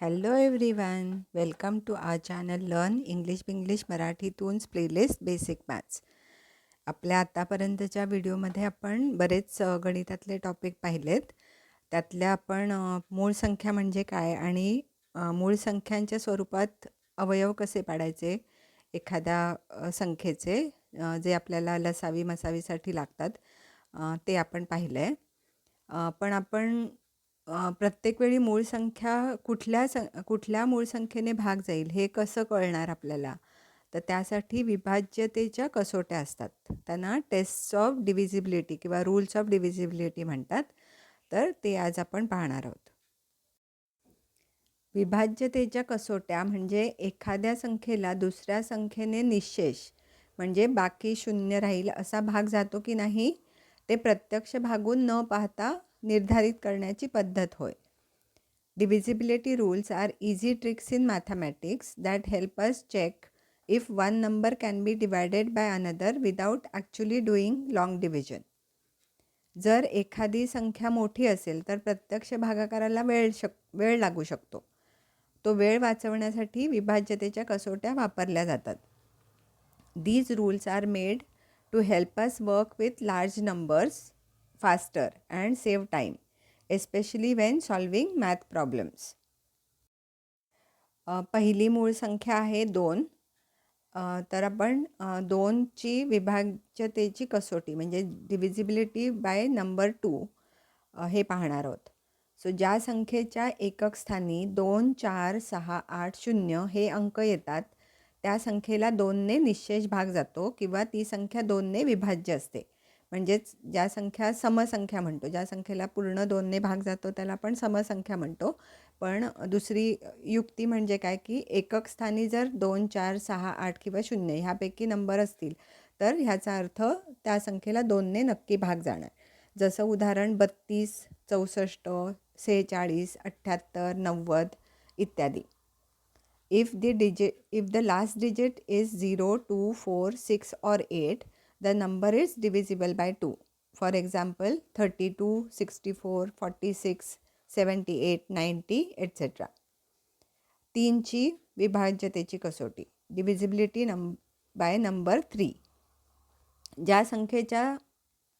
Hello everyone welcome to our channel learn English Binglish मराठीतूनच playlist basic maths आपल्या आत्तापर्यंतच्या व्हिडिओमध्ये आपण बरेच गणितातले टॉपिक पाहिलेत. त्यातल्या आपण मूळ संख्या म्हणजे काय आणि मूळ संख्यांच्या स्वरूपात अवयव कसे पाडायचे एखाद्या संख्येचे जे आपल्याला लसावी मसावीसाठी लागतात ते आपण पाहिलं. आहे पण आपण प्रत्येक वेळी मूळ संख्या कुठल्या सं कुठल्या मूळ संख्येने भाग जाईल हे कसं कळणार आपल्याला? तर त्यासाठी विभाज्यतेच्या कसोट्या असतात. त्यांना टेस्ट्स ऑफ डिव्हिजिबिलिटी किंवा रूल्स ऑफ डिव्हिजिबिलिटी म्हणतात. तर ते आज आपण पाहणार आहोत. विभाज्यतेच्या कसोट्या म्हणजे एखाद्या संख्येला दुसऱ्या संख्येने निशेष म्हणजे बाकी शून्य राहील असा भाग जातो की नाही? ते प्रत्यक्ष भागून न पाहता निर्धारित करण्याची पद्धत होय. Divisibility rules are easy tricks in mathematics that help us check if one number can be divided by another without actually doing long division जर एखादी संख्या मोठी असेल तर प्रत्यक्ष भागाकाराला वेळ शक वेळ लागू शकतो. तो वेळ वाचवण्यासाठी विभाज्यतेच्या कसोट्या वापरल्या जातात. These rules are made to help us work with large numbers faster and save time especially when solving math problems पहिली मूळ संख्या आहे दोन. तर आपण दोनची विभाज्यतेची कसोटी म्हणजे डिव्हिजिबिलिटी बाय नंबर टू हे पाहणार आहोत. सो ज्या संख्येच्या एकक स्थानी दोन चार सहा आठ शून्य हे अंक येतात त्या संख्येला दोनने निश्चेष भाग जातो किंवा ती संख्या दोनने विभाज्य असते. म्हणजेच ज्या संख्या समसंख्या म्हणतो ज्या संख्येला पूर्ण दोनने भाग जातो त्याला आपण समसंख्या म्हणतो. पण दुसरी युक्ती म्हणजे काय की एकक स्थानी जर दोन चार सहा आठ किंवा शून्य ह्यापैकी नंबर असतील तर ह्याचा अर्थ त्या संख्येला दोनने नक्की भाग जाणार. जसं उदाहरण बत्तीस चौसष्ट सेहेचाळीस अठ्ठ्याहत्तर नव्वद इत्यादी. If the digit if the last digit is zero two four six or eight the number is divisible by 2 for example 32 64 46 78 90 etc तीनची विभाज्यतेची कसोटी. डिव्हिजिबिलिटी नम बाय नंबर थ्री ज्या संख्येच्या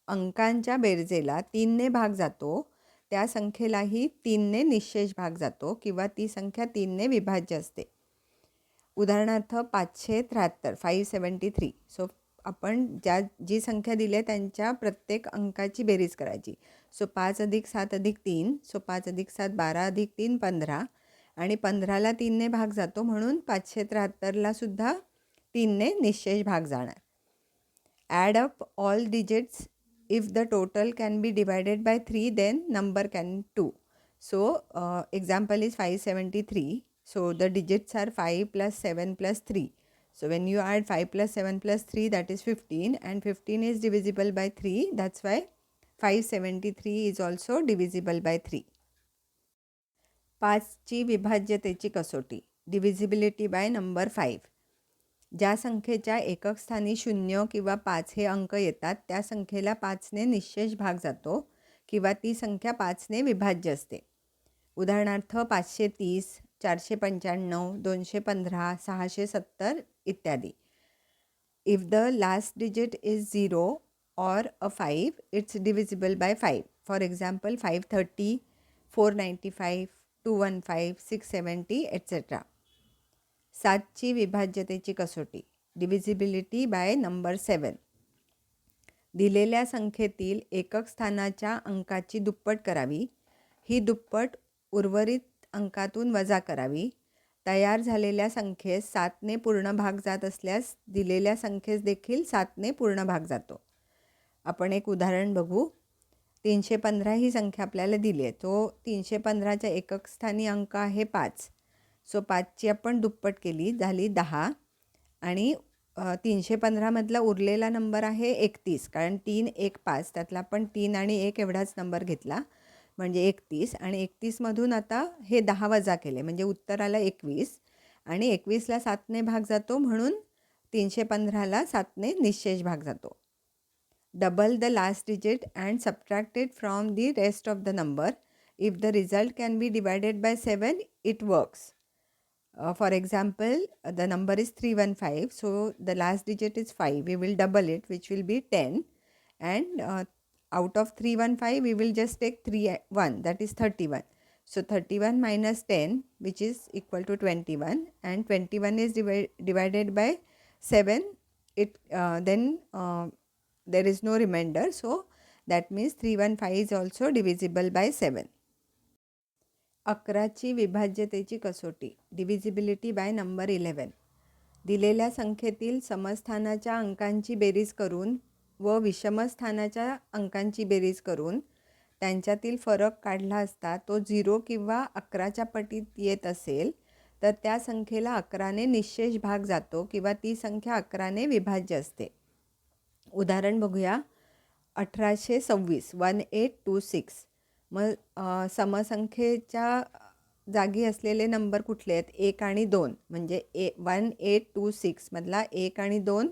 अंकांच्या बेरजेला तीनने भाग जातो त्या संख्येलाही तीनने निशेष भाग जातो किंवा ती संख्या तीनने विभाज्य असते. उदाहरणार्थ पाचशे त्र्याहत्तर फाईव्ह सेवन्टी थ्री सो आपण ज्या जी संख्या दिली आहे त्यांच्या प्रत्येक अंकाची बेरीज करायची. सो पाच अधिक सात अधिक तीन सो पाच अधिक सात बारा अधिक तीन पंधरा. आणि पंधराला तीनने भाग जातो म्हणून पाचशे त्र्याहत्तरला सुद्धा तीनने निशेष भाग जाणार. Add up all digits if the total can be divided by three then number can too so example is five seventy three so the digits are five plus seven plus three so when you add 5 plus 7 plus 3 that is 15 and 15 is divisible by 3 that's why 573 is also divisible by 3 पाचची विभाज्यतेची कसोटी divisibility by number five ज्या संख्येच्या एकक स्थानी शून्य किंवा पाच हे अंक येतात त्या संख्येला पाचने निशेष भाग जातो किंवा ती संख्या पाचने विभाज्य असते. उदाहरणार्थ पाचशे तीस चारशे पंच्याण्णव दोनशे पंधरा सहाशे सत्तर इत्यादी। If the last digit is zero or a five it's divisible by five for example five thirty four ninety five two one five six seventy etcetera सातची विभाज्यतेची कसोटी. डिव्हिजिबिलिटी बाय नंबर सेवन दिलेल्या संख्येतील एकक स्थानाच्या अंकाची दुप्पट करावी. ही दुप्पट उर्वरित अंकातून वजा करावी. तयार झालेल्या संख्येस सातने पूर्ण भाग जात असल्यास दिलेल्या संख्येस देखील सातने पूर्ण भाग जातो. आपण एक उदाहरण बघू. तीनशे पंधरा ही संख्या आपल्याला दिली आहे. तो तीनशे पंधराच्या एकक स्थानी अंक आहे पाच. सो पाचची आपण दुप्पट केली झाली दहा. आणि तीनशे पंधरामधला उरलेला नंबर आहे एकतीस. कारण तीन एक पाच. त्यातला आपण तीन आणि एक एवढाच नंबर घेतला. म्हणजे एकतीस आणि एकतीसमधून आता हे दहा वजा केले म्हणजे उत्तराला एकवीस आणि एकवीसला सातने भाग जातो म्हणून तीनशे पंधराला सातने निशेष भाग जातो. Double the last digit and subtracted from the rest of the number if the result can be divided by seven it works for example the number is three one five so the last digit is five we will double it which will be ten and out of 315 we will just take 3 uh, 1 that is 31 so 31 minus 10 which is equal to 21 and 21 is divi- divided by 7 it uh, then uh, there is no remainder so that means 315 is also divisible by 7 अकराची विभाज्यतेची कसोटी divisibility by number eleven दिलेल्या संख्येतील समस्थानाच्या अंकांची बेरीज करून व विषमस्थानाच्या अंकांची बेरीज करून त्यांच्यातील फरक काढला असता तो झिरो किंवा अकराच्या पटीत येत असेल तर त्या संख्येला अकराने निश्शेष भाग जातो किंवा ती संख्या अकराने विभाज्य असते. उदाहरण बघूया. अठराशे सव्वीस वन एट टू सिक्स. मग समसंख्येच्या जागी असलेले नंबर कुठले आहेत? एक आणि दोन. म्हणजे ए वन एट टू सिक्समधला एक आणि दोन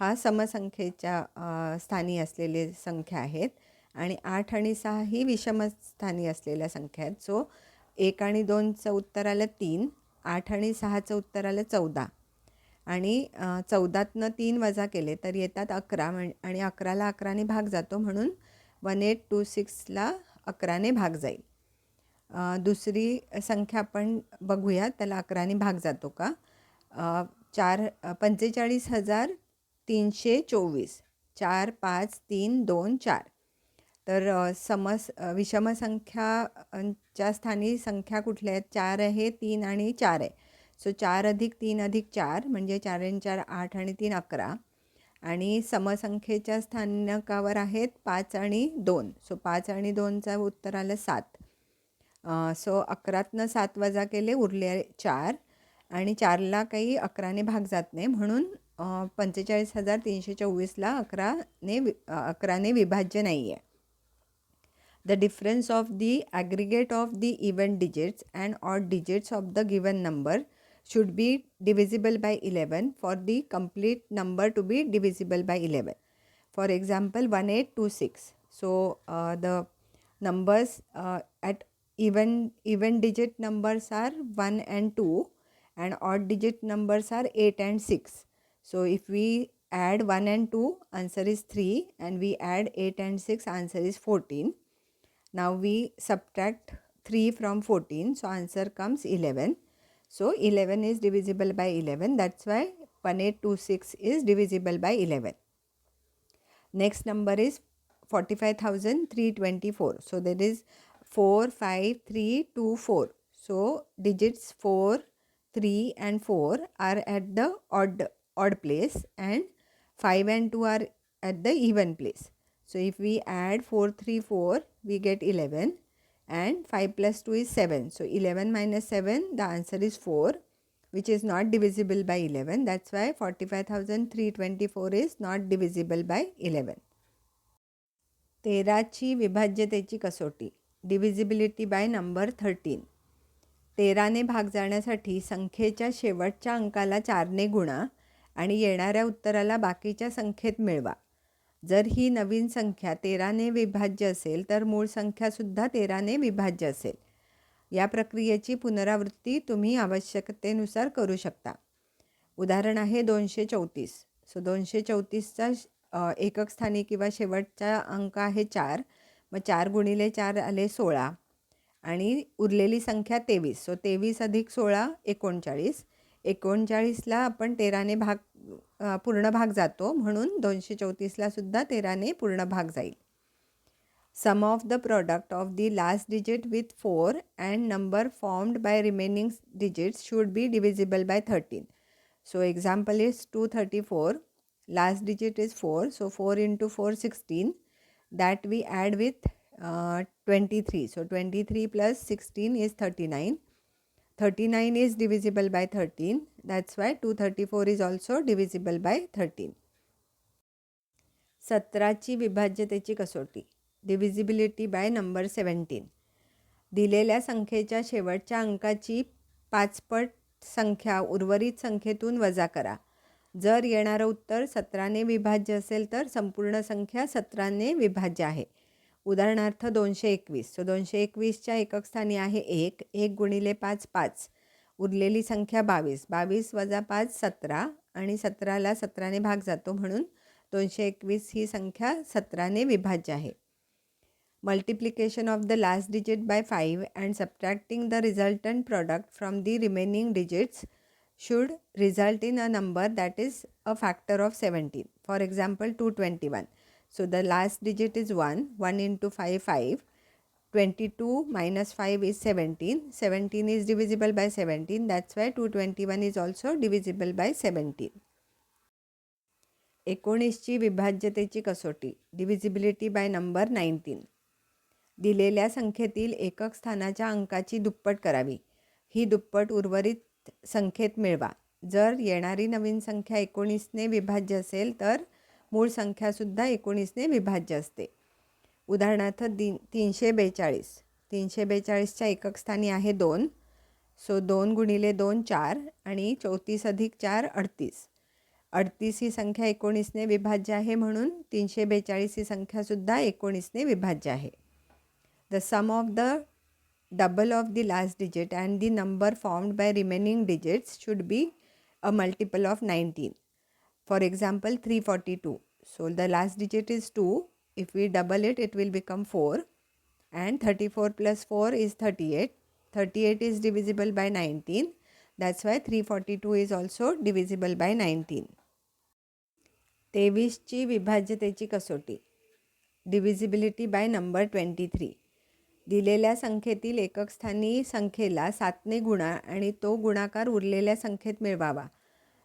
हा समसंख्येच्या स्थानी असलेले संख्या आहेत. आणि आठ आणि सहा ही विषमस्थानी असलेल्या संख्या आहेत. सो एक आणि दोनचं उत्तर आलं तीन आठ आणि सहाचं उत्तर आलं चौदा. आणि चौदातनं तीन वजा केले तर येतात अकरा म्हण आणि अकराला अकराने भाग जातो म्हणून वन एट टू सिक्सला अकराने भाग जाईल. दुसरी संख्या आपण बघूया त्याला अकराने भाग जातो का? चार पंचेचाळीस हजार तीनशे चोवीस. चार पाच तीन दोन चार. तर समस विषमसंख्याच्या स्थानी संख्या कुठल्या आहेत? चार आहे तीन आणि चार आहे. सो चार अधिक तीन अधिक चार म्हणजे चार आणि चार आठ आणि तीन अकरा. आणि समसंख्येच्या स्थानकावर आहेत पाच आणि दोन. सो पाच आणि दोनचा उत्तर आलं सात. सो अकरातनं सात वजा केले उरले चार. आणि चारला काही अकराने भाग जात नाही. म्हणून पंचेचाळीस हजार तीनशे चोवीसला अकराने वि अ, अकराने विभाज्य नाही आहे The difference of the aggregate of the even digits and odd digits of the given number should be divisible by 11 for the complete number to be divisible by 11. For example, 1826. So, uh, the numbers uh, at even even digit numbers are 1 and 2 and odd digit numbers are 8 and 6. So, if we add 1 and 2, answer is 3 and we add 8 and 6, answer is 14. Now we subtract 3 from 14, so answer comes 11. So 11 is divisible by 11. That's why 1826 is divisible by 11. Next number is 45,324. So there is 4, 5, 3, 2, 4. So digits 4, 3 and 4 are at the odd, odd place and 5 and 2 are at the even place. So if we add 4, 3, 4, we get 11 and 5 plus 2 is 7. So 11 minus 7, the answer is 4 which is not divisible by 11. That's why 45,324 is not divisible by 11. तेराची विभाज्यतेची कसोटी divisibility by number thirteen तेराने भाग जाण्यासाठी संख्येच्या शेवटच्या अंकाला चारने गुणा आणि येणाऱ्या उत्तराला बाकीच्या संख्येत मिळवा. जर ही नवीन संख्या तेराने विभाज्य असेल तर मूळ संख्यासुद्धा तेराने विभाज्य असेल. या प्रक्रियेची पुनरावृत्ती तुम्ही आवश्यकतेनुसार करू शकता. उदाहरण आहे दोनशे चौतीस. सो दोनशे चौतीसचा एकक स्थानी किंवा शेवटचा अंक आहे चार. मग चार गुणिले चार आले सोळा. आणि उरलेली संख्या तेवीस. सो तेवीस अधिक सोळा एकोणचाळीस. एकोणचाळीसला आपण तेराने भाग पूर्ण भाग जातो. म्हणून दोनशे चौतीसला सुद्धा तेराने पूर्ण भाग जाईल. Sum of the product of the last digit with four and number formed by remaining digits should be divisible by thirteen. So example is two thirty four last digit is four so four into four sixteen that we add with twenty three. So twenty three plus sixteen is thirty nine. 39 is divisible by 13. That's why 234 is also divisible by 13. सतराची विभाज्यतेची कसोटी divisibility by number seventeen दिलेल्या संख्येच्या शेवटच्या अंकाची पाचपट संख्या उर्वरित संख्येतून वजा करा जर येणारं उत्तर सतराने विभाज्य असेल तर संपूर्ण संख्या सतराने विभाज्य आहे उदाहरणार्थ दोनशे एकवीस. सो दोनशे एकवीसच्या एकक स्थानी आहे एक. एक गुणिले पाच पाच. उरलेली संख्या बावीस. बावीस वजा पाच सतरा. आणि सतराला सतराने भाग जातो म्हणून दोनशे एकवीस ही संख्या सतराने विभाज्य आहे. Multiplication of the last digit by five and subtracting the resultant product from the remaining digits should result in a number that is a factor of 17. For example, 221. So the last digit is 1. 1 into 5, 5. 22 minus 5 is 17. 17 is divisible by 17. That's why 221 is also divisible by 17. एकोणीसची विभाज्यतेची कसोटी divisibility by number nineteen दिलेल्या संख्येतील एकक स्थानाच्या अंकाची दुप्पट करावी ही दुप्पट उर्वरित संख्येत मिळवा जर येणारी नवीन संख्या एकोणीसने विभाज्य असेल तर मूळ संख्यासुद्धा एकोणीसने विभाज्य असते. उदाहरणार्थ दिन तीनशे बेचाळीस. तीनशे बेचाळीसच्या एकक स्थानी आहे दोन. सो दोन गुणिले दोन चार आणि चौतीस अधिक चार अडतीस. अडतीस ही संख्या एकोणीसने विभाज्य आहे म्हणून तीनशे बेचाळीस ही संख्यासुद्धा एकोणीसने विभाज्य आहे. The sum of the double of the last digit and the number formed by remaining digits should be a multiple of nineteen For example, 342. So the last digit is 2. If we double it, it will become 4. And 34 plus 4 is 38. 38 is divisible by 19. That's why 342 is also divisible by 19. तेवीसची विभाज्यतेची कसोटी divisibility by number twenty three दिलेल्या संख्येतील एकक स्थानी संख्येला सातने गुणा आणि तो गुणाकार उरलेल्या संख्येत मिळवावा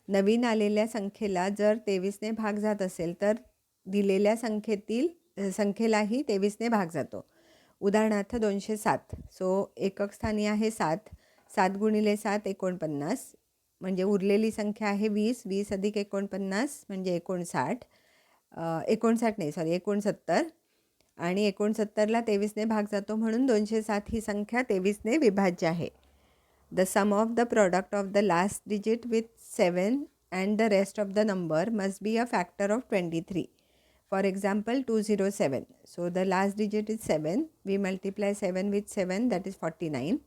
नवीन आलेल्या संख्येला जर तेवीसने भाग जात असेल तर दिलेल्या संख्येतील संख्येलाही तेवीसने भाग जातो. उदाहरणार्थ दोनशे सात. सो एकक स्थानी आहे सात. सात गुणिले सात एकोणपन्नास. म्हणजे उरलेली संख्या आहे वीस. वीस अधिक एकोणपन्नास म्हणजे एकोणसाठ. एकोणसाठ नाही सॉरी एकोणसत्तर. आणि एकोणसत्तरला तेवीसने भाग जातो म्हणून दोनशे सात ही संख्या तेवीसने विभाज्य आहे. The sum of the product of the last digit with 7 and the rest of the number must be a factor of 23. For example, 207. So the last digit is 7. We multiply 7 with 7 that is 49.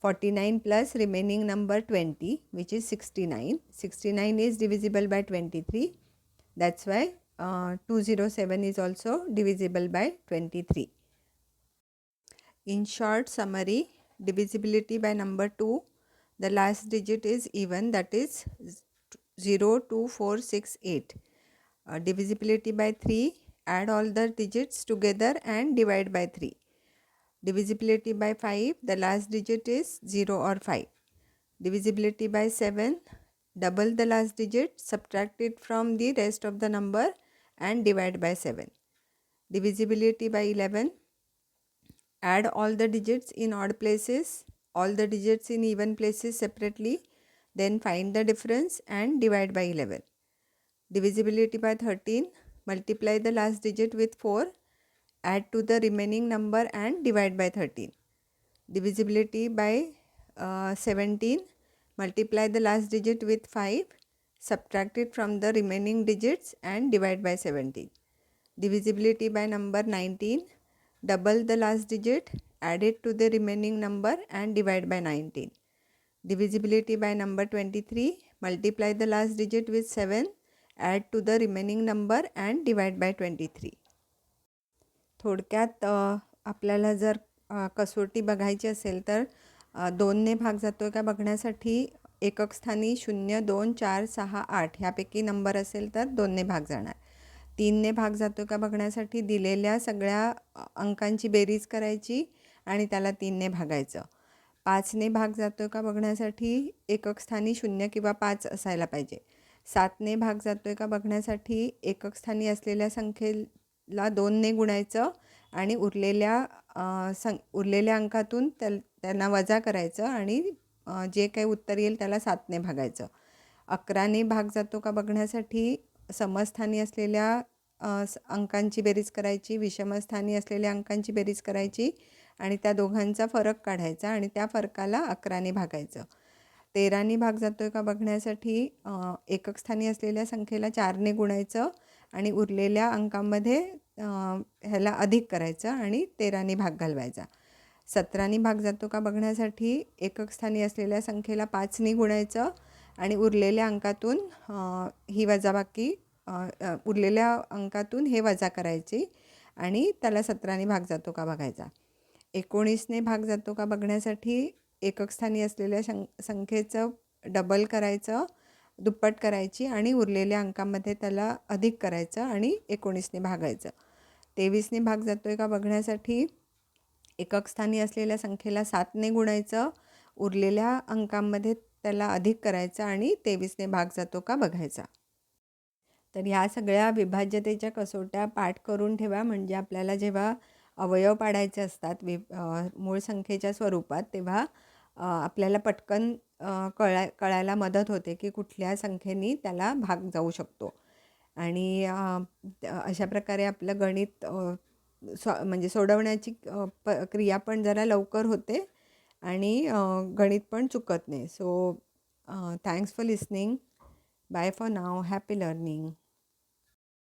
49 plus remaining number 20 which is 69. 69 is divisible by 23. That's why uh, 207 is also divisible by 23. In short summary, divisibility by number 2 the last digit is even that is 0, 2, 4, 6, 8. Uh, divisibility by 3, add all the digits together and divide by 3. Divisibility by 5, the last digit is 0 or 5. Divisibility by 7, double the last digit, subtract it from the rest of the number and divide by 7. Divisibility by 11. Add all the digits in odd places, all the digits in even places separately, then find the difference and divide by 11. Divisibility by 13. Multiply the last digit with 4, add to the remaining number and divide by 13. Divisibility by uh, 17. Multiply the last digit with 5 subtract it from the remaining digits and divide by 17. Divisibility by number 19, double the last digit, add it to the remaining number and divide by 19. Divisibility by number 23, multiply the last digit with 7, add to the remaining number and divide by 23. थोडक्यात आपल्याला जर कसोटी बघायची असेल तर दोनने भाग जातो आहे का बघण्यासाठी एकक स्थानी शून्य दोन चार सहा आठ ह्यापैकी नंबर असेल तर दोनने भाग जाणार तीनने भाग जातो का बघण्यासाठी दिलेल्या सगळ्या अंकांची बेरीज करायची आणि त्याला तीनने भागायचं. पाचने भाग जातो आहे का बघण्यासाठी एकक स्थानी शून्य किंवा पाच असायला पाहिजे. सातने भाग जातो आहे का बघण्यासाठी एकक स्थानी असलेल्या संख्येला दोनने गुणायचं आणि उरलेल्या सं उरलेल्या अंकातून त्या त्यांना वजा करायचं आणि जे काही उत्तर येईल त्याला सातने भागायचं. अकराने भाग जातो का बघण्यासाठी समस्थानी असलेल्या अंकांची बेरीज करायची विषमस्थानी असलेल्या अंकांची बेरीज करायची आणि त्या दोघांचा फरक काढायचा आणि त्या फरकाला अकराने भागायचं. तेराने भाग जातो आहे का बघण्यासाठी एककस्थानी असलेल्या संख्येला चारने गुणायचं आणि उरलेल्या अंकांमध्ये ह्याला अधिक करायचं आणि तेराने भाग घालवायचा. सतराने भाग जातो का बघण्यासाठी एकक स्थानी असलेल्या संख्येला पाचने गुणायचं आणि उरलेल्या अंकातून ही वजाबाकी उरलेल्या अंकातून हे वजा करायची आणि त्याला सतराने भाग जातो का बघायचा. एकोणीसने भाग जातो का बघण्यासाठी एकक स्थानी असलेल्या शं संख्येचं डबल करायचं दुप्पट करायची आणि उरलेल्या अंकामध्ये त्याला अधिक करायचं आणि एकोणीसने भागायचं. तेवीसने भाग जातो आहे का बघण्यासाठी एकक स्थानी असलेल्या संख्येला सातने गुणायचं उरलेल्या अंकांमध्ये त्याला अधिक करायचं आणि तेवीसने भाग जातो का बघायचा. तर ह्या सगळ्या विभाज्यतेच्या कसोट्या पाठ करून ठेवा. म्हणजे आपल्याला जेव्हा अवयव पाडायचे असतात वि मूळ संख्येच्या स्वरूपात तेव्हा आपल्याला पटकन कळा कळायला मदत होते की कुठल्या संख्येनी त्याला भाग जाऊ शकतो. आणि अशा प्रकारे आपलं गणित स्व म्हणजे सोडवण्याची प क्रिया पण जरा लवकर होते आणि गणित पण चुकत नाही. So thanks for listening bye for now happy learning